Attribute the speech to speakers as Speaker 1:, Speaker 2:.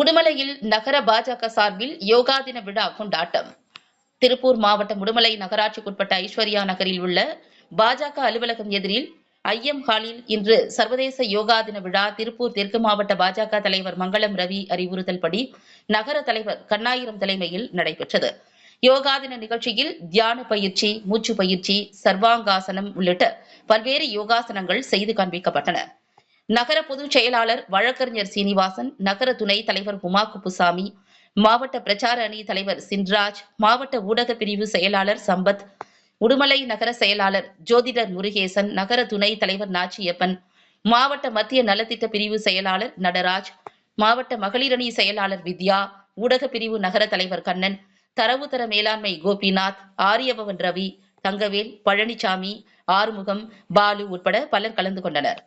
Speaker 1: உடுமலையில் நகர பாஜக சார்பில் யோகா தின விழா கொண்டாட்டம். திருப்பூர் மாவட்டம் உடுமலை நகராட்சிக்குட்பட்ட ஐஸ்வர்யா நகரில் உள்ள பாஜக அலுவலகம் எதிரில் ஐஎம் ஹாலில் இன்று சர்வதேச யோகா தின விழா திருப்பூர் தெற்கு மாவட்ட பாஜக தலைவர் மங்களம் ரவி அறிவுறுத்தல்படி நகர தலைவர் கண்ணாயிரம் தலைமையில் நடைபெற்றது. யோகா தின நிகழ்ச்சியில் தியான பயிற்சி மூச்சு பயிற்சி சர்வாங்காசனம் உள்ளிட்ட பல்வேறு யோகாசனங்கள் செய்து காண்பிக்கப்பட்டன. நகர பொதுச் செயலாளர் வழக்கறிஞர் சீனிவாசன் நகர துணைத் தலைவர் உமா குப்புசாமி மாவட்ட பிரச்சார அணி தலைவர் சின்ராஜ் மாவட்ட ஊடக பிரிவு செயலாளர் சம்பத் உடுமலை நகர செயலாளர் ஜோதிடர் முருகேசன் நகர துணைத் தலைவர் நாச்சியப்பன் மாவட்ட மத்திய நலத்திட்ட பிரிவு செயலாளர் நடராஜ் மாவட்ட மகளிரணி செயலாளர் வித்யா ஊடக பிரிவு நகர தலைவர் கண்ணன் தரவுத்தர மேலாண்மை கோபிநாத் ஆரியபவன் ரவி தங்கவேல் பழனிசாமி ஆறுமுகம் பாலு உட்பட பலர் கலந்து கொண்டனர்.